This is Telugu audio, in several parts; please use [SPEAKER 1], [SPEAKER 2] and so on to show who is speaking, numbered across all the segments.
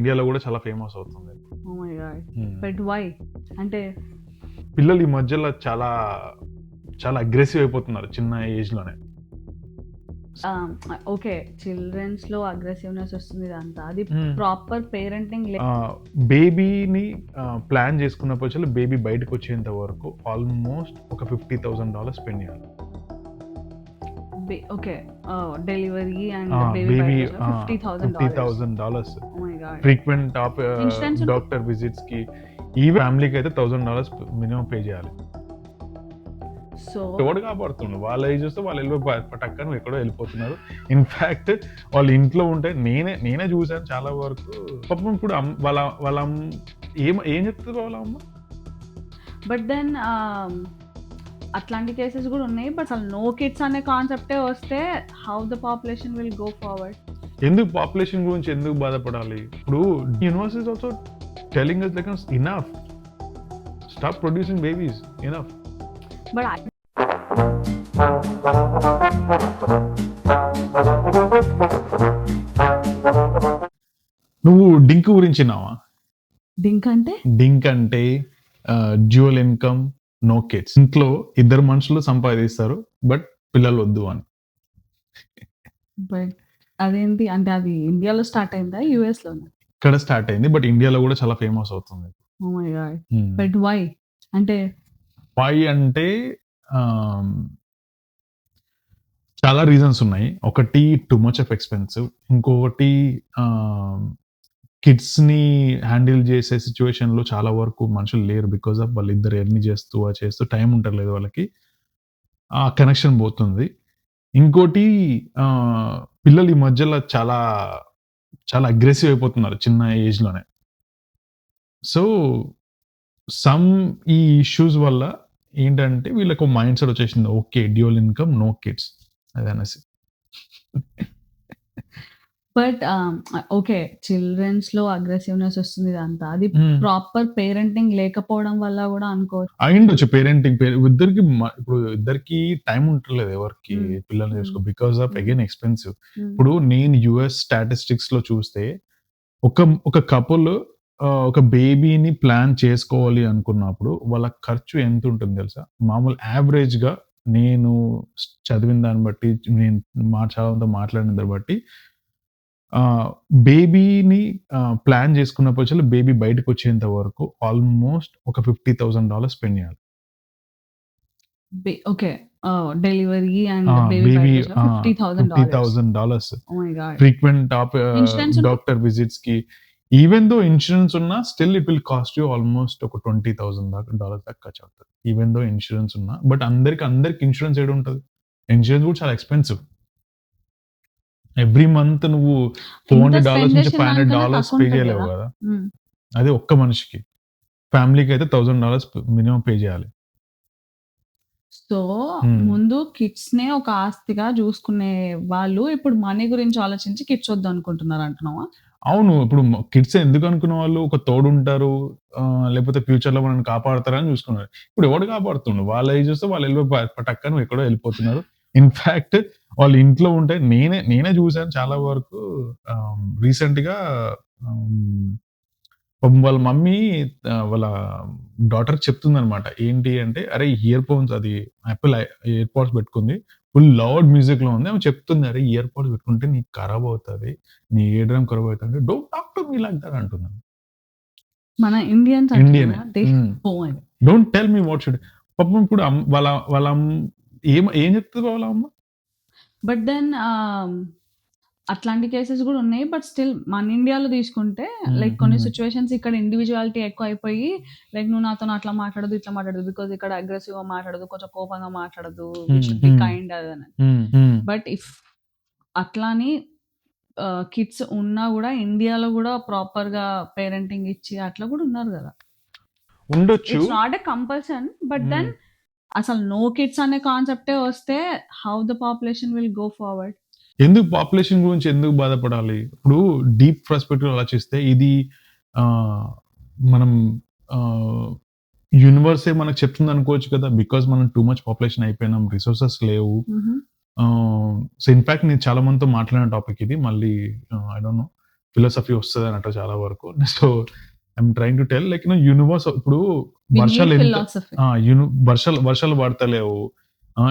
[SPEAKER 1] ఇండియాలో కూడా చాలా ఫేమస్ అవుతుంది.
[SPEAKER 2] Oh my god
[SPEAKER 1] Hmm.
[SPEAKER 2] But why అంటే
[SPEAKER 1] పిల్లలు ఈ మధ్యలో చాలా చాలా అగ్రెసివ్ అయిపోతున్నారు చిన్న ఏజ్లోనే.
[SPEAKER 2] ఓకే చిల్డ్రన్స్లో అగ్రెసివ్నెస్ వస్తుంది ఇదంతా. అది. ప్రాపర్ పేరెంటింగ్
[SPEAKER 1] బేబీని ప్లాన్ చేసుకున్నప్పుడు బేబీ బయటకు వచ్చేంత వరకు ఆల్మోస్ట్ ఒక ఫిఫ్టీ థౌసండ్ డాలర్స్ స్పెండ్ చేయాలి.
[SPEAKER 2] Okay. Delivery and
[SPEAKER 1] baby
[SPEAKER 2] fifty thousand
[SPEAKER 1] dollars frequent top? Doctor విజిట్స్కి ఈ ఫ్యామిలీకి అయితే థౌసండ్ డాలర్స్ మినిమం పే చేయాలి.
[SPEAKER 2] సో
[SPEAKER 1] ఎవడు కాపాడుతుండు? వాళ్ళ ఏజ్ వస్తే వాళ్ళు వెళ్ళి పటక్కను ఎక్కడో వెళ్ళిపోతున్నారు. ఇన్ఫాక్ట్ వాళ్ళ ఇంట్లో ఉంటే నేనే నేనే చూశాను చాలా వరకు. పాపం ఇప్పుడు వాళ్ళ వాళ్ళ ఏం ఏం చెప్తుంది వాళ్ళ అమ్మ?
[SPEAKER 2] బట్ దెన్ అట్లాంటి కేసెస్ కూడా ఉన్నాయి బట్ అసలు నో కిడ్స్ అనే కాన్సెప్టే వస్తే how the population will go forward
[SPEAKER 1] ఎందుకు పాపులేషన్ గురించి ఎందుకు బాధపడాలి? ఇప్పుడు universities also telling like enough stop producing babies enough
[SPEAKER 2] but
[SPEAKER 1] నువ్వు డింక్ గురించి నావా
[SPEAKER 2] డింక్ అంటే?
[SPEAKER 1] డింక్ అంటే డ్యూయల్ ఇన్కమ్ నో కిడ్స్ ఇంట్లో ఇద్దరు మనుషులు సంపాదిస్తారు బట్ పిల్లలు వద్దు అని.
[SPEAKER 2] బట్ అదేంటి? అంటే అది ఇండియాలో స్టార్ట్ అయిందా? యుఎస్లో
[SPEAKER 1] ఇక్కడ స్టార్ట్ అయింది బట్ ఇండియాలో కూడా చాలా ఫేమస్ అవుతుంది.
[SPEAKER 2] బట్ వై అంటే
[SPEAKER 1] వై అంటే ఆమ్, చాలా రీజన్స్ ఉన్నాయి. ఒకటి టూ మచ్ ఆఫ్ ఎక్స్పెన్సివ్ ఇంకొకటి కిడ్స్ని హ్యాండిల్ చేసే సిచ్యువేషన్లో చాలా వరకు మనుషులు లేరు బికాజ్ ఆఫ్ వాళ్ళు ఇద్దరు ఎర్ని చేస్తూ ఆ చేస్తూ టైం ఉండట్లేదు వాళ్ళకి. ఆ కనెక్షన్ పోతుంది. ఇంకోటి పిల్లలు ఈ మధ్యలో చాలా చాలా అగ్రెసివ్ అయిపోతున్నారు చిన్న ఏజ్లోనే. సో సమ్ ఈ ఇష్యూస్ వల్ల ఏంటంటే వీళ్ళకు మైండ్ సెట్ వచ్చేసింది. Okay dual income no kids అది అనేసి
[SPEAKER 2] బట్ ఓకే చిల్డ్రన్స్లో అగ్రెసివ్నెస్ వస్తుంది ఇదంతా అది ప్రాపర్ పేరెంటింగ్ లేకపోవడం వల్ల కూడా అనుకోవచ్చు
[SPEAKER 1] అయిండొచ్చు పేరెంటింగ్ ఇద్దరికి ఇప్పుడు ఇద్దరికి టైం ఉంటలేదు ఎవరికి. పిల్లల్ని. చేసుకో బికాస్ ఆఫ్. Again expensive. ఇప్పుడు నేను యుఎస్ స్టాటిస్టిక్స్లో చూస్తే ఒక ఒక కపుల్ ఒక బేబీని ప్లాన్ చేసుకోవాలి అనుకున్నప్పుడు వాళ్ళ ఖర్చు ఎంత ఉంటుంది తెలుసా మామూలు యావరేజ్గా నేను చదివిన దాన్ని బట్టి నేను మా చదవంతో మాట్లాడిన దాన్ని బట్టి బేబీని ప్లాన్ చేసుకున్నప్పుడు బేబీ బయటకు వచ్చేంత వరకు ఆల్మోస్ట్ ఒక ఫిఫ్టీ థౌసండ్ డాలర్స్ స్పెండ్ చేయాలి.
[SPEAKER 2] Okay delivery and baby fifty thousand
[SPEAKER 1] dollars frequent? Doctor విజిట్స్కి. Even though insurance ఉన్నా still it will cost you almost ఒక ట్వంటీ థౌసండ్ దాకా డాలర్ దాకా ఖర్చు అవుతుంది ఈవెన్ దో ఇన్సూరెన్స్ ఉన్నా బట్ అందరికి అందరికి ఇన్సూరెన్స్ ఏడు ఉంటుంది ఇన్సూరెన్స్ కూడా చాలా ఎక్స్పెన్సివ్ ఎవ్రీ మంత్ నువ్వు ఫోర్ హండ్రెడ్ డాలర్స్ నుంచి ఫైవ్ హండ్రెడ్ డాలర్స్ పే చేయలేవు కదా. అదే ఒక్క మనిషికి. ఫ్యామిలీకి అయితే థౌసండ్ డాలర్స్ మినిమం పే చేయాలి.
[SPEAKER 2] సో. ముందు కిడ్స్ నే ఒక ఆస్తిగా చూసుకునే వాళ్ళు ఇప్పుడు మనీ గురించి ఆలోచించి కిడ్స్ వద్దు అనుకుంటున్నారు అంటున్నావా?
[SPEAKER 1] అవును ఇప్పుడు కిడ్స్ ఎందుకు అనుకున్న వాళ్ళు ఒక తోడు ఉంటారు లేకపోతే ఫ్యూచర్లో మనల్ని కాపాడతారని చూసుకున్నారు. ఇప్పుడు ఎవడు కాపాడుతుండు? వాళ్ళ ఏజ్ వస్తే వాళ్ళు వెళ్ళి పటక్కను ఎక్కడో వెళ్ళిపోతున్నారు. ఇన్ఫాక్ట్ వాళ్ళ ఇంట్లో ఉంటే నేనే నేనే చూశాను చాలా వరకు. రీసెంట్గా ఆమ్, పాపం వాళ్ళ మమ్మీ వాళ్ళ డాటర్ చెప్తుంది అనమాట ఏంటి అంటే అరే ఇయర్ ఫోన్స్ అది యాపిల్ ఇయర్ పోడ్స్ పెట్టుకుంది. ఫుల్ లౌడ్ మ్యూజిక్లో ఉంది. ఆమె చెప్తుంది అరే ఇయర్ పోడ్స్ పెట్టుకుంటే నీకు ఖరాబ్ అవుతుంది. నీ ఏడ్రం ఖరాబ్ అవుతుంది. Don't talk to me like that అంటున్నాను
[SPEAKER 2] మన
[SPEAKER 1] ఇండియన్
[SPEAKER 2] పోవాలి
[SPEAKER 1] don't tell me what should పాపం ఇప్పుడు వాళ్ళ వాళ్ళ ఏం ఏం చెప్తుంది వాళ్ళ అమ్మ?
[SPEAKER 2] బట్ దెన్ అట్లాంటి కేసెస్ కూడా ఉన్నాయి బట్ స్టిల్ మన ఇండియాలో తీసుకుంటే లైక్ కొన్ని. సిచ్యువేషన్స్ ఇక్కడ ఇండివిజువాలిటీ ఎక్కువ అయిపోయి లైక్ నువ్వు నాతో అట్లా మాట్లాడదు ఇట్లా మాట్లాడదు బికాజ్ ఇక్కడ అగ్రెసివ్గా మాట్లాడదు కొంచెం కోపంగా మాట్లాడదు. Kind
[SPEAKER 1] um.
[SPEAKER 2] బట్ ఇఫ్ అట్లాని కిడ్స్ ఉన్నా కూడా ఇండియాలో కూడా ప్రాపర్గా పేరెంటింగ్ ఇచ్చి అట్లా కూడా ఉన్నారు కదా
[SPEAKER 1] ఉండొచ్చు
[SPEAKER 2] not a compulsion but then. అసలు నో కిడ్స్ అనే కాన్సెప్టే వస్తే how the population will go forward
[SPEAKER 1] ఎందుకు పాపులేషన్ గురించి ఎందుకు బాధపడాలి? ఇప్పుడు డీప్ పర్స్పెక్టివ్ ఆలోచిస్తే ఇది మనం యూనివర్సే మనకు చెప్తుంది అనుకోవచ్చు కదా బికాస్ మనం టూ మచ్ పాపులేషన్ అయిపోయినాం రిసోర్సెస్ లేవు. సో ఇన్ఫాక్ట్ నేను చాలా మందితో మాట్లాడిన టాపిక్ ఇది మళ్ళీ ఐ డోంట్ నో ఫిలాసఫీ వస్తుంది అన్నట్టు చాలా వరకు. So I'm trying to tell like universe ఇప్పుడు వర్షాలు యూని వర్షాలు వర్షాలు పడతలేవు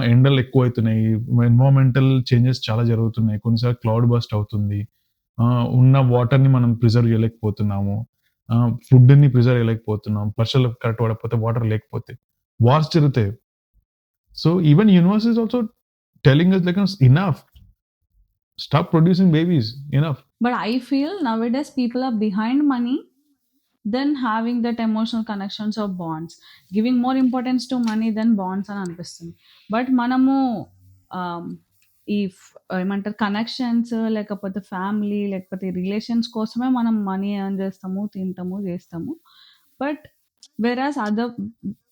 [SPEAKER 1] ఎండలు ఎక్కువ అవుతున్నాయి ఎన్వైరన్మెంటల్ చేంజెస్ చాలా జరుగుతున్నాయి. కొన్నిసార్లు క్లౌడ్ బస్ట్ అవుతుంది. ఉన్న వాటర్ని మనం ప్రిజర్వ్ చేయలేకపోతున్నాము. ఫుడ్ని ప్రిజర్వ్ చేయలేకపోతున్నాం. వర్షాలు కరెక్ట్ పడకపోతే వాటర్ లేకపోతే. వార్స్ జరుగుతాయి. So even universe is also telling like enough stop producing babies enough
[SPEAKER 2] But I feel nowadays people are behind money. Than having that emotional connections or bonds. Giving more importance to money than bonds అని అనిపిస్తుంది. బట్ మనము um, ఈ ఫ్- ఏమంటారు కనెక్షన్స్ లేకపోతే ఫ్యామిలీ లేకపోతే రిలేషన్స్ కోసమే మనం మనీ ఎర్న్ చేస్తాము తింటాము చేస్తాము. బట్ వెరాస్ అదర్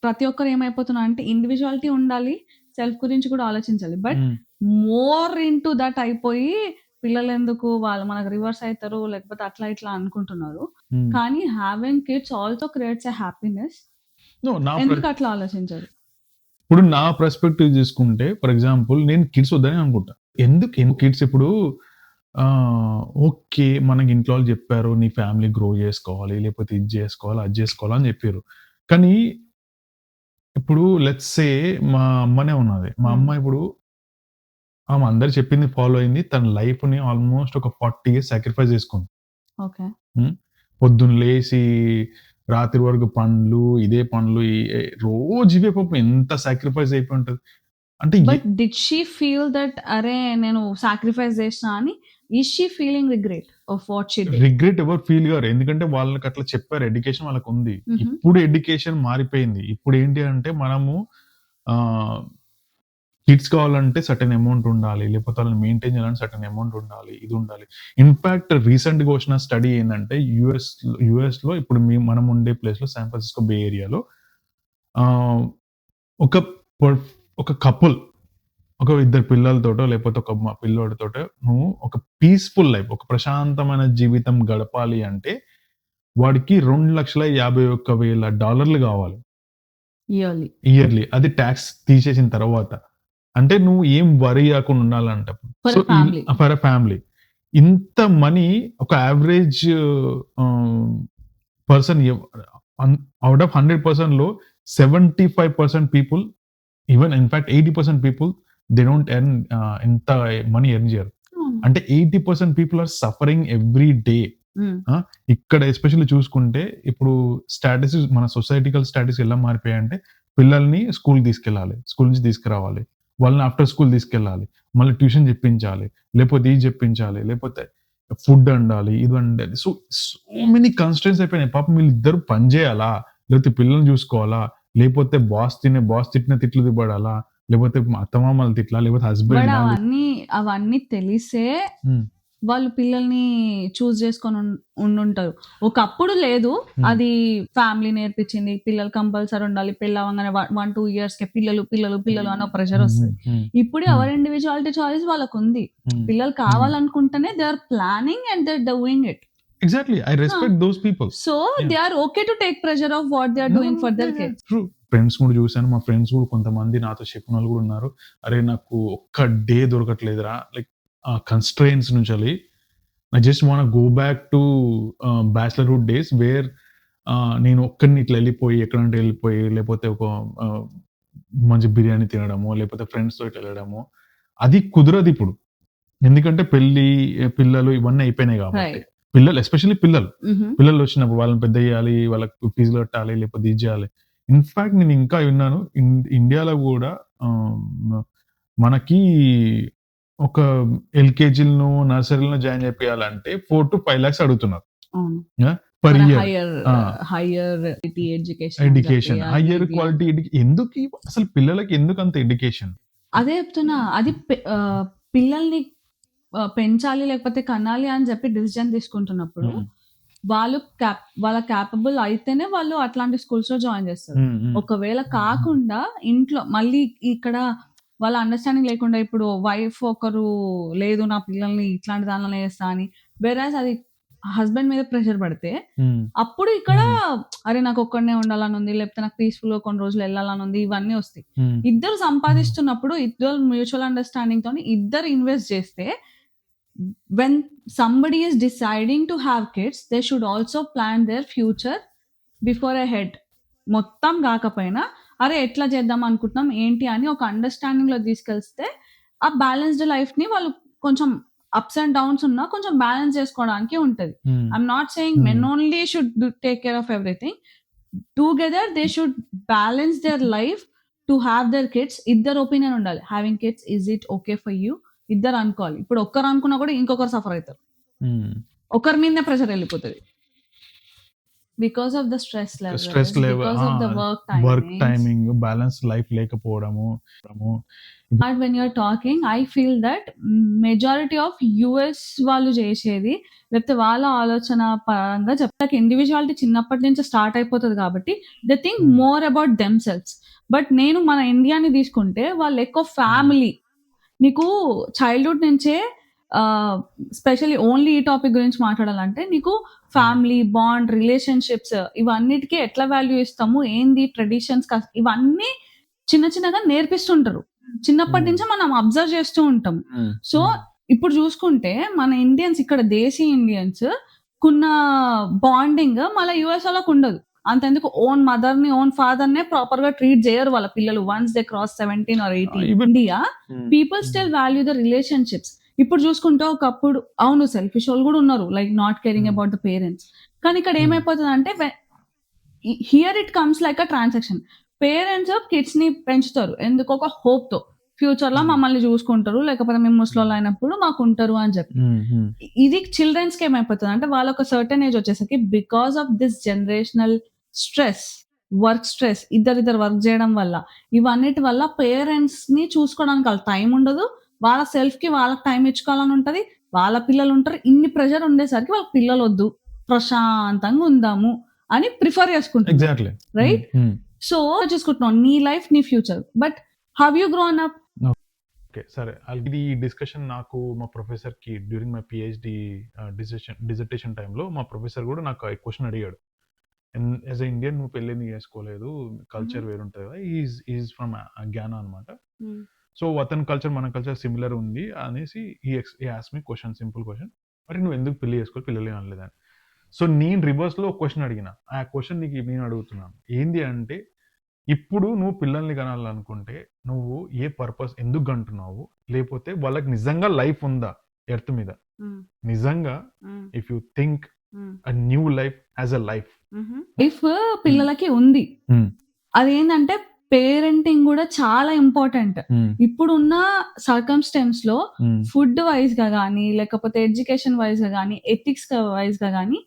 [SPEAKER 2] ప్రతి ఒక్కరు ఏమైపోతున్నా అంటే ఇండివిజువాలిటీ ఉండాలి సెల్ఫ్ గురించి కూడా ఆలోచించాలి. బట్ మోర్ ఇంటూ దట్ అయిపోయి పిల్లలు ఎందుకు వాళ్ళు మనకు రివర్స్ అవుతారు లేకపోతే అట్లా ఇట్లా అనుకుంటున్నారు. కానీ having kids also creates a happiness
[SPEAKER 1] నా
[SPEAKER 2] ఎందుకు అట్లా ఆలోచించారు?
[SPEAKER 1] ఇప్పుడు నా పర్స్పెక్టివ్ తీసుకుంటే ఫర్ ఎగ్జాంపుల్ నేను కిడ్స్ వద్దని అనుకుంటా. ఎందుకు కిడ్స్ ఇప్పుడు ఓకే మనకి ఇంట్లో వాళ్ళు చెప్పారు నీ ఫ్యామిలీ గ్రో చేసుకోవాలి లేకపోతే ఇది చేసుకోవాలి అది చేసుకోవాలి అని చెప్పారు కానీ ఇప్పుడు లెట్స్ సే మా అమ్మనే ఉన్నది. మా అమ్మ ఇప్పుడు ఆమె అందరు చెప్పింది ఫాలో అయింది. తన లైఫ్ని ఆల్మోస్ట్ ఒక ఫార్టీ ఇయర్స్ సాక్రిఫైస్ చేసుకుంది.
[SPEAKER 2] ఓకే.
[SPEAKER 1] పొద్దున్న లేచి రాత్రి వరకు పండ్లు ఇదే పండ్లు రోజు ఇవే పాపం ఎంత సాక్రిఫైస్ అయిపోయి ఉంటది. అంటే
[SPEAKER 2] but did she feel that అరే నేను సాక్రిఫైస్ చేసిన అని ఈ she feeling regret of what she
[SPEAKER 1] regret ఎవరు ఫీల్ గారు ఎందుకంటే వాళ్ళకి అట్లా చెప్పారు. ఎడ్యుకేషన్ వాళ్ళకి ఉంది. ఇప్పుడు ఎడ్యుకేషన్ మారిపోయింది. ఇప్పుడు ఏంటి అంటే మనము కిడ్స్ కావాలంటే సర్టన్ అమౌంట్ ఉండాలి లేకపోతే వాళ్ళని మెయింటైన్ చేయాలంటే సర్టన్ అమౌంట్ ఉండాలి ఇది ఉండాలి. ఇన్ఫాక్ట్ రీసెంట్గా వచ్చిన స్టడీ ఏంటంటే యుఎస్ యుఎస్లో ఇప్పుడు మీ మనం ఉండే ప్లేస్లో శాన్ ఫ్రాన్సిస్కో బే ఏరియాలో ఒక ఒక కపుల్ ఒక ఇద్దరు పిల్లలతోటో లేకపోతే ఒక పిల్లోడితోటో నువ్వు ఒక పీస్ఫుల్ లైఫ్ ఒక ప్రశాంతమైన జీవితం గడపాలి అంటే వాడికి రెండు లక్షల యాభై ఒక్క వేల డాలర్లు కావాలి.
[SPEAKER 2] ఇయర్లీ
[SPEAKER 1] ఇయర్లీ అది ట్యాక్స్ తీసేసిన తర్వాత. అంటే నువ్వు ఏం వరి కాకుండా ఉండాలంట. ఫర్ అ ఫ్యామిలీ ఇంత మనీ ఒక average person out of hundred పర్సెంట్లో seventy five percent people even in fact eighty percent people they don't earn ఎంత మనీ ఎర్న్ చేయరు. అంటే eighty percent people are suffering every day ఇక్కడ ఎస్పెషల్లీ చూసుకుంటే ఇప్పుడు స్టాటస్ మన సొసైటికల్ స్టాటస్ ఎలా మారిపోయాయంటే పిల్లల్ని స్కూల్ తీసుకెళ్ళాలి స్కూల్ నుంచి తీసుకురావాలి. వాళ్ళని ఆఫ్టర్ స్కూల్ తీసుకెళ్ళాలి. మళ్ళీ ట్యూషన్ చెప్పించాలి. లేకపోతే ఇది చెప్పించాలి. లేకపోతే ఫుడ్ అండాలి ఇది అండాలి సో సో మెనీ కన్స్టెంట్స్ అయిపోయినాయి. పాపం వీళ్ళు ఇద్దరు పని చేయాలా? లేకపోతే పిల్లల్ని చూసుకోవాలా? లేకపోతే బాస్ తినే బాస్ తిట్టిన తిట్లు తిప్పడాలా? లేకపోతే అత్తమామలు తిట్లా? లేకపోతే హస్బెండ్
[SPEAKER 2] అవన్నీ అవన్నీ తెలిసే. వాళ్ళు పిల్లల్ని చూస్ చేసుకొని ఉండుంటారు. ఒకప్పుడు లేదు.
[SPEAKER 1] Hmm.
[SPEAKER 2] అది ఫ్యామిలీ నేర్పించింది. పిల్లలు కంపల్సరీ ఉండాలి. పిల్ల అవ్వగానే వన్ టూ ఇయర్స్కి పిల్లలు పిల్లలు పిల్లలు అన్న ప్రెషర్ వస్తుంది. ఇప్పుడు
[SPEAKER 1] Hmm.
[SPEAKER 2] ఎవరి ఇండివిజువాలిటీ చాయిస్ వాళ్ళకు ఉంది పిల్లలు కావాలనుకుంటేనే they are planning and they doing it
[SPEAKER 1] exactly I respect those people
[SPEAKER 2] so. They are okay to take pressure of what they are doing for their kids
[SPEAKER 1] friends కూడా చూసాను మా ఫ్రెండ్స్ కూడా కొంతమంది నాతో చెప్పిన వాళ్ళు కూడా ఉన్నారు. అరే నాకు ఒక్క డే దొరకట్లేదురా. లైక్ ఆ కన్స్ట్రెయిన్స్ నుంచి I just wanna go back to bachelorhood days where నేను ఒక్కడిని ఇట్లా వెళ్ళిపోయి ఎక్కడంటే వెళ్ళిపోయి లేకపోతే ఒక మంచి బిర్యానీ తినడము లేకపోతే ఫ్రెండ్స్తో ఇట్లా వెళ్ళడము అది కుదరదు ఇప్పుడు. ఎందుకంటే పెళ్ళి పిల్లలు ఇవన్నీ అయిపోయినాయి కాబట్టి. పిల్లలు ఎస్పెషల్లీ పిల్లలు. పిల్లలు వచ్చినప్పుడు వాళ్ళని పెద్ద చేయాలి వాళ్ళకి ఫీజులు కట్టాలి లేకపోతే ఇది చేయాలి. ఇన్ఫాక్ట్ నేను ఇంకా విన్నాను ఇండియాలో కూడా మనకి ఒక ఎల్కేజీలను నర్సరీలను జాయిన్ చేయాలంటే ఫోర్ టు ఫైవ్ లాక్స్ అడుగుతున్నారు. Per year
[SPEAKER 2] higher. Higher education
[SPEAKER 1] education higher quality ఎందుకు అసలు పిల్లలకి ఎందుకు అంత ఎడ్యుకేషన్
[SPEAKER 2] అదే చెప్తున్నా అది పిల్లల్ని పెంచాలి లేకపోతే కనాలి అని చెప్పి డిసిజన్ తీసుకుంటున్నప్పుడు వాళ్ళు క్యాప్ వాళ్ళ క్యాపబుల్ అయితేనే వాళ్ళు అట్లాంటి స్కూల్స్లో జాయిన్ చేస్తారు. ఒకవేళ కాకుండా ఇంట్లో మళ్ళీ ఇక్కడ వాళ్ళ అండర్స్టాండింగ్ లేకుండా ఇప్పుడు వైఫ్ ఒకరు లేదు నా పిల్లల్ని ఇట్లాంటి దానిలో వేస్తా అని. వేరేస్ అది హస్బెండ్ మీద ప్రెషర్ పడితే అప్పుడు ఇక్కడ అరే నాకు ఒక్కడనే ఉండాలని ఉంది లేకపోతే నాకు పీస్ఫుల్గా కొన్ని రోజులు వెళ్ళాలని ఉంది ఇవన్నీ వస్తాయి. ఇద్దరు సంపాదిస్తున్నప్పుడు ఇద్దరు మ్యూచువల్ అండర్స్టాండింగ్ తోని ఇద్దరు ఇన్వెస్ట్ చేస్తే when somebody is deciding to have kids they should also plan their future before ahead మొత్తం కాకపోయినా అరే ఎట్లా చేద్దాం అనుకుంటున్నాం ఏంటి అని ఒక అండర్స్టాండింగ్లో తీసుకెళ్తే ఆ బ్యాలెన్స్డ్ లైఫ్ని వాళ్ళు కొంచెం అప్స్ అండ్ డౌన్స్ ఉన్నా కొంచెం బ్యాలెన్స్ చేసుకోవడానికి ఉంటది. I'm not saying men. Only should take care of everything together they should balance their life to have their kids ఇద్దరు ఒపీనియన్ ఉండాలి. Having kids is it okay for you ఇద్దరు అనుకోవాలి. ఇప్పుడు ఒక్కరు అనుకున్నా కూడా ఇంకొకరు సఫర్ అవుతారు.
[SPEAKER 1] Hmm.
[SPEAKER 2] ఒకరి మీదనే ప్రెషర్ వెళ్ళిపోతుంది. Because of the stress level the
[SPEAKER 1] ah,
[SPEAKER 2] work
[SPEAKER 1] work
[SPEAKER 2] timing
[SPEAKER 1] balance life లేకపోవడము
[SPEAKER 2] but when you're talking I feel that majority of US వాళ్ళు చేసేది లేకపోతే వాళ్ళ ఆలోచన పరంగా చెప్తాక ఇండివిజువాలిటీ చిన్నప్పటి నుంచి స్టార్ట్ అయిపోతుంది కాబట్టి the think
[SPEAKER 1] Hmm.
[SPEAKER 2] More about themselves but నేను మన ఇండియాని తీసుకుంటే వాళ్ళు ఎక్కువ ఫ్యామిలీ నీకు చైల్డ్హుడ్ నుంచే స్పెషల్లీ ఓన్లీ ఈ టాపిక్ గురించి మాట్లాడాలంటే నీకు ఫ్యామిలీ బాండ్ రిలేషన్షిప్స్ ఇవన్నిటికీ ఎట్లా వాల్యూ ఇస్తాము? ఏంది? ట్రెడిషన్స్ ఇవన్నీ చిన్న చిన్నగా నేర్పిస్తుంటారు. చిన్నప్పటి
[SPEAKER 1] Hmm.
[SPEAKER 2] నుంచే మనం అబ్జర్వ్ చేస్తూ ఉంటాం. So
[SPEAKER 1] Hmm.
[SPEAKER 2] ఇప్పుడు చూసుకుంటే మన ఇండియన్స్ ఇక్కడ దేశీ ఇండియన్స్ కున్న బాండింగ్ మళ్ళీ యుఎస్ వాళ్ళకు ఉండదు. అంతెందుకు ఓన్ మదర్ని ఓన్ ఫాదర్ నే ప్రాపర్గా ట్రీట్ చేయరు వాళ్ళ పిల్లలు once they cross seventeen or eighteen India people still value the relationships ఇప్పుడు చూసుకుంటే ఒకప్పుడు అవును సెల్ఫిష్ వాళ్ళు కూడా ఉన్నారు like not caring. About the parents కానీ ఇక్కడ. ఏమైపోతుంది అంటే here it comes like a transaction parents కిడ్స్ని పెంచుతారు ఎందుకు ఒక హోప్తో ఫ్యూచర్లో
[SPEAKER 1] Hmm.
[SPEAKER 2] మమ్మల్ని చూసుకుంటారు లేకపోతే మేము ముసలోళ్ళు అయినప్పుడు మాకు ఉంటారు అని చెప్పి
[SPEAKER 1] Hmm. Hmm.
[SPEAKER 2] ఇది చిల్డ్రన్స్కి ఏమైపోతుంది అంటే వాళ్ళ ఒక సర్టన్ ఏజ్ వచ్చేసరికి because of this generational stress work stress ఇద్దరిద్దరు వర్క్ చేయడం వల్ల ఇవన్నిటి వల్ల పేరెంట్స్ని చూసుకోవడానికి వాళ్ళ టైం ఉండదు వాళ్ళ సెల్ఫ్కి వాళ్ళకి టైం ఇచ్చుకోవాలని ఉంటది. వాళ్ళ పిల్లలు ఉంటారు. ఇన్ని ప్రెషర్ ఉండేసరికి వాళ్ళ పిల్లలు వద్దు. ప్రశాంతంగా ఉందాము అని ప్రిఫర్ చేసుకుంటారు
[SPEAKER 1] ఎగ్జాక్ట్లీ
[SPEAKER 2] Right? సో చూసుకుంటున్నాం. నీ లైఫ్ నీ future. But have you grown up
[SPEAKER 1] okay సరే. ఇది ఈ డిస్కషన్ నాకు మా ప్రొఫెసర్కి during my PhD dissertation dissertation టైంలో మా ప్రొఫెసర్ కూడా నాకు క్వశ్చన్ అడిగాడు. యాజ్ ఎ ఇండియన్ నువ్వు పెళ్ళిని చేసుకోలేదు? కల్చర్. వేరుంటుంది కదా. ఈజ్ ఈజ్ ఫ్రమ్ జ్ఞాన అనమాట సో అతని కల్చర్ మన కల్చర్ సిమిలర్ ఉంది అనేసి ఈ ఎక్స్ ఈ ask me question simple question మరి నువ్వు ఎందుకు పెళ్ళి చేసుకోవాలి? పిల్లలు అనలేదని. సో నేను రివర్స్లో ఒక క్వశ్చన్ అడిగిన. ఆ క్వశ్చన్ నీకు నేను అడుగుతున్నాను. ఏంది అంటే ఇప్పుడు నువ్వు పిల్లల్ని కనాలనుకుంటే నువ్వు ఏ పర్పస్ ఎందుకు కంటున్నావు లేకపోతే వాళ్ళకి నిజంగా లైఫ్ ఉందా ఎర్త్ మీద? నిజంగా if you think a new life as a life
[SPEAKER 2] life పిల్లలకి ఉంది. అదేంటంటే పేరెంటింగ్ కూడా చాలా ఇంపార్టెంట్. ఇప్పుడున్న సర్కమ్స్టెన్స్లో ఫుడ్ వైజ్గా కానీ లేకపోతే ఎడ్యుకేషన్ వైజ్గా కానీ ఎథిక్స్ వైజ్గా కానీ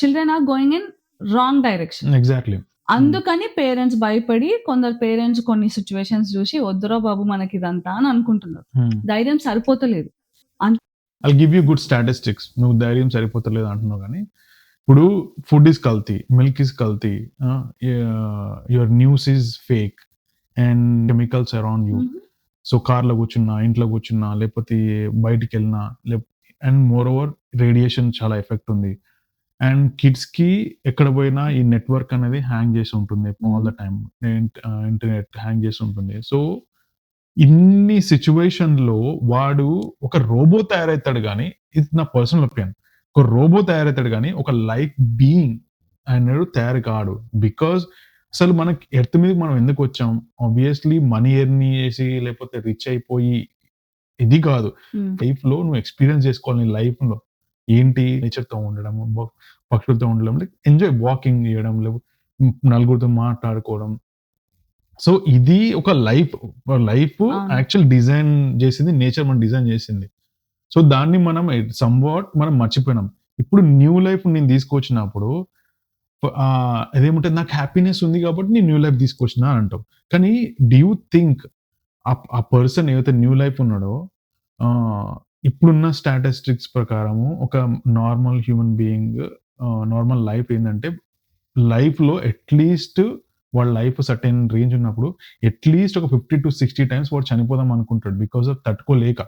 [SPEAKER 2] children are going in wrong direction.
[SPEAKER 1] Exactly.
[SPEAKER 2] అందుకని పేరెంట్స్ భయపడి కొందరు పేరెంట్స్ కొన్ని సిచ్యువేషన్స్ చూసి వద్దురా బాబు మనకి ఇదంతా అని అనుకుంటున్నారు. ధైర్యం సరిపోతలేదు.
[SPEAKER 1] I give you good statistics నువ్వు ధైర్యం సరిపోతలేదు అంటున్నావు కానీ ఇప్పుడు ఫుడ్ ఈస్ కల్తీ మిల్క్ ఈస్ కల్తీ your news is fake and chemicals around you so కార్లో కూర్చున్నా ఇంట్లో కూర్చున్నా లేకపోతే బయటికి వెళ్ళినా అండ్ మోర్ ఓవర్ రేడియేషన్ చాలా ఎఫెక్ట్ ఉంది. అండ్ కిడ్స్కి ఎక్కడ పోయినా ఈ నెట్వర్క్ అనేది హ్యాంగ్ చేసి ఉంటుంది all the time internet hang చేసి ఉంటుంది. సో ఇన్ని సిచ్యువేషన్లో వాడు ఒక రోబో తయారవుతాడు కానీ ఇది నా పర్సనల్ ఒపీనియన్ ఒక రోబో తయారవుతాడు కానీ ఒక లైఫ్ బీయింగ్ అనేది తయారు కాడు. బికాజ్ అసలు మనకి ఎర్త్ మీద మనం ఎందుకు వచ్చాం? ఆబ్వియస్లీ మనీ ఎర్న్ చేసి లేకపోతే రిచ్ అయిపోయి ఇది కాదు. లైఫ్లో నువ్వు ఎక్స్పీరియన్స్ చేసుకోవాలి లైఫ్లో ఏంటి? నేచర్తో ఉండడం పక్షులతో ఉండడం లైక్ ఎంజాయ్ వాకింగ్ చేయడం లేకపోతే నలుగురితో మాట్లాడుకోవడం. సో ఇది ఒక లైఫ్ లైఫ్. యాక్చువల్ డిజైన్ చేసింది నేచర్ మనం డిజైన్ చేసింది. సో దాన్ని మనం సంవాట్ మనం మర్చిపోయినాం. ఇప్పుడు న్యూ లైఫ్ నేను తీసుకొచ్చినప్పుడు ఆ, అదేమంటే నాకు హ్యాపీనెస్ ఉంది కాబట్టి నేను న్యూ లైఫ్ తీసుకొచ్చిన అని అంటాం. కానీ డూ థింక్ ఆ పర్సన్ ఏదైతే న్యూ లైఫ్ ఉన్నాడో ఇప్పుడున్న స్టాటిస్టిక్స్ ప్రకారము ఒక normal human being normal life ఏంటంటే లైఫ్లో అట్లీస్ట్ వాళ్ళ లైఫ్ సర్టెన్ రేంజ్ ఉన్నప్పుడు అట్లీస్ట్ ఒక ఫిఫ్టీ టు సిక్స్టీ టైమ్స్ వాడు చనిపోదాం అనుకుంటాడు బికాస్ ఆఫ్ తట్టుకోలేక.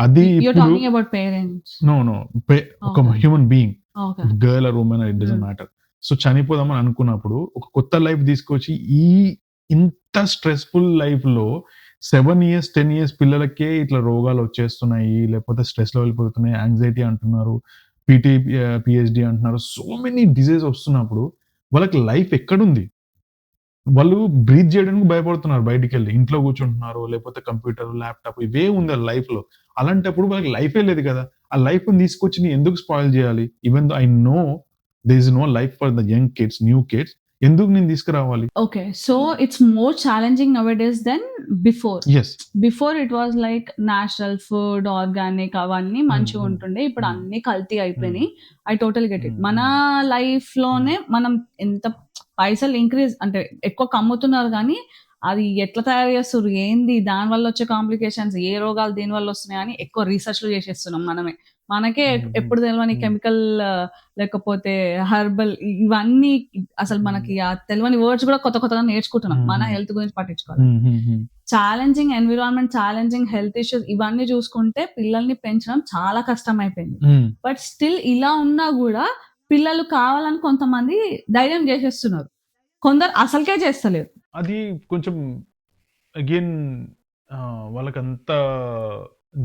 [SPEAKER 1] అది నో నో ఒక. Human being girl or women it doesn't. Matter so చనిపోదామని అనుకున్నప్పుడు ఒక కొత్త లైఫ్ తీసుకొచ్చి ఈ ఇంత స్ట్రెస్ఫుల్ లైఫ్లో సెవెన్ ఇయర్స్ టెన్ ఇయర్స్ పిల్లలకే ఇట్లా రోగాలు వచ్చేస్తున్నాయి లేకపోతే స్ట్రెస్ లెవెల్ పెరుగుతున్నాయి యాంగ్జైటీ అంటున్నారు పీటీ పిహెచ్డి అంటున్నారు. సో మెనీ డిజీజ్ వస్తున్నప్పుడు వాళ్ళకి లైఫ్ ఎక్కడుంది? వాళ్ళు బ్రీత్ చేయడానికి భయపడుతున్నారు. బయటికి వెళ్ళి ఇంట్లో కూర్చుంటున్నారు లేకపోతే కంప్యూటర్ ల్యాప్టాప్ ఇవే ఉంది లైఫ్లో. అలాంటప్పుడు వాళ్ళకి లైఫే లేదు కదా. ఆ లైఫ్ తీసుకొచ్చి నీ ఎందుకు స్పాయిల్ చేయాలి? Even though I know they is no life for the young kids new kids ఎందుకు నేను తీసుకురావాలి?
[SPEAKER 2] Okay so it's more challenging nowadays than before
[SPEAKER 1] as
[SPEAKER 2] before it was like natural food organic అవన్నీ మంచిగా
[SPEAKER 1] Mm, mm,
[SPEAKER 2] ఉంటుండే. ఇప్పుడు
[SPEAKER 1] mm.
[SPEAKER 2] అన్ని కల్తీ అయిపోయినాయి. ఐ టోటల్ గెట్ ఇట్ మన లైఫ్లోనే మనం ఎంత పైసలు ఇంక్రీజ్ అంటే ఎక్కువ కమ్ముతున్నారు కానీ అది ఎట్లా తయారు చేస్తారు ఏంది? దాని వల్ల వచ్చే కాంప్లికేషన్స్ ఏ రోగాలు దీని వల్ల వస్తున్నాయి అని ఎక్కువ రీసెర్చ్లు చేసేస్తున్నాం మనమే. మనకే ఎప్పుడు తెలియని. కెమికల్ లేకపోతే హర్బల్ ఇవన్నీ అసలు మనకి ఆ తెలియని వర్డ్స్ కూడా కొత్త కొత్తగా నేర్చుకుంటున్నాం. మన. హెల్త్ గురించి పట్టించుకోవాలి. Challenging environment challenging health issues ఇవన్నీ చూసుకుంటే పిల్లల్ని పెంచడం చాలా కష్టం అయిపోయింది బట్ స్టిల్ ఇలా ఉన్నా కూడా పిల్లలు కావాలని కొంతమంది ధైర్యం చేసేస్తున్నారు. కొందరు అసలుకే చేస్తలేరు.
[SPEAKER 1] అది కొంచెం అగైన్ వాళ్ళకి అంత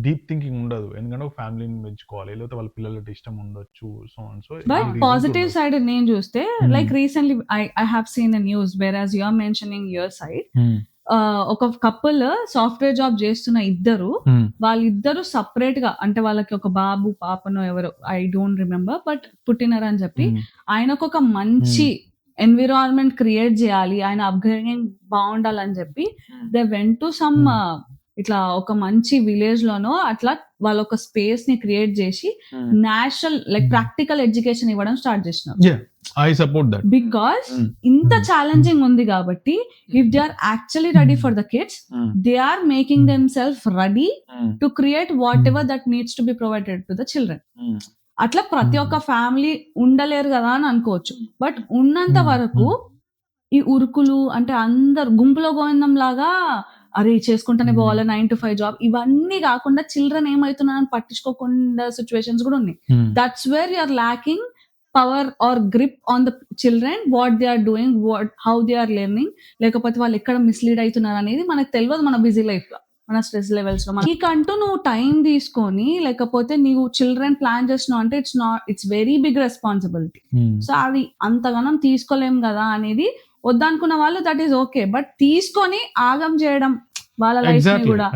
[SPEAKER 1] డీప్ థింకింగ్ ఉండదు. ఎందుకంటే ఒక ఫ్యామిలీని పెంచుకోవాలి లేకపోతే వాళ్ళ పిల్లలకి ఇష్టం ఉండొచ్చు so and so
[SPEAKER 2] but positive side నేను చూస్తే
[SPEAKER 1] Hmm.
[SPEAKER 2] Like recently I I have seen the news where as you're mentioning your side ఒక కపుల్ సాఫ్ట్వేర్ జాబ్ చేస్తున్న ఇద్దరు వాళ్ళిద్దరు సపరేట్గా అంటే వాళ్ళకి ఒక బాబు పాపను ఎవరు ఐ డోంట్ రిమెంబర్ బట్ పుట్టినారు అని చెప్పి ఆయనకు ఒక మంచి ఎన్విరాన్మెంట్ క్రియేట్ చేయాలి ఆయన అప్గ్రేడింగ్ బాగుండాలని చెప్పి they went to some
[SPEAKER 1] Hmm.
[SPEAKER 2] ఇట్లా ఒక మంచి విలేజ్ లోనో అట్లా వాళ్ళ ఒక స్పేస్ని క్రియేట్ చేసి natural like
[SPEAKER 1] Hmm.
[SPEAKER 2] Practical education ఇవ్వడం స్టార్ట్ చేసినారు.
[SPEAKER 1] I support that
[SPEAKER 2] because
[SPEAKER 1] Hmm.
[SPEAKER 2] ఇంత
[SPEAKER 1] Hmm.
[SPEAKER 2] ఛాలెంజింగ్ ఉంది కాబట్టి if they are actually ready for the kids they are making them self ready to create whatever that needs to be provided to the children అట్లా ప్రతి ఒక్క ఫ్యామిలీ ఉండలేరు కదా అని అనుకోవచ్చు. బట్ ఉన్నంత. వరకు ఈ ఉరుకులు అంటే అందరు గుంపులో గోవిందం లాగా అరే చేసుకుంటానే. పోవాలి నైన్ టు ఫైవ్ జాబ్. ఇవన్నీ కాకుండా చిల్డ్రన్ ఏమవుతున్నారని పట్టించుకోకుండా సిచ్యువేషన్స్ కూడా ఉన్నాయి. That's where you are lacking power or grip on the children what they are doing what how they are learning లేకపోతే వాళ్ళు ఎక్కడ మిస్లీడ్ అవుతున్నారు అనేది మనకు తెలియదు మన బిజీ లైఫ్లో. మన స్ట్రెస్ లెవెల్స్లో నీకంటూ నువ్వు టైం తీసుకొని లేకపోతే నీవు చిల్డ్రన్ ప్లాన్ చేసినావు అంటే it's not it's very big responsibility so అది అంతగానం తీసుకోలేం కదా అనేది వద్దనుకున్న వాళ్ళు దట్ ఈస్ ఓకే బట్ తీసుకొని ఆగం చేయడం వాళ్ళ
[SPEAKER 1] లైఫ్ని
[SPEAKER 2] కూడా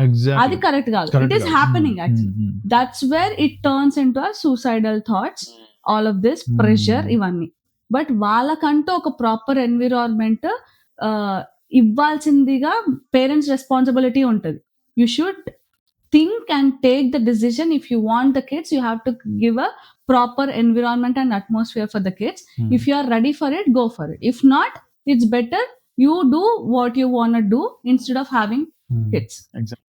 [SPEAKER 2] అది కరెక్ట్ కాదు. It is happening actually that's where it turns into suicidal thoughts all of this. Pressure ఇవన్నీ. బట్ వాళ్ళకంటూ ఒక ప్రాపర్ ఎన్విరాన్మెంట్ ఇవ్వాల్సిందిగా పేరెంట్స్ రెస్పాన్సిబిలిటీ ఉంటుంది. you should think and take the decision. If you want the kids you have to give a proper environment and atmosphere for the kids. Mm. if you are ready for it go for it. If not it's better you do what you want to do instead of having mm. kids.
[SPEAKER 1] Exactly.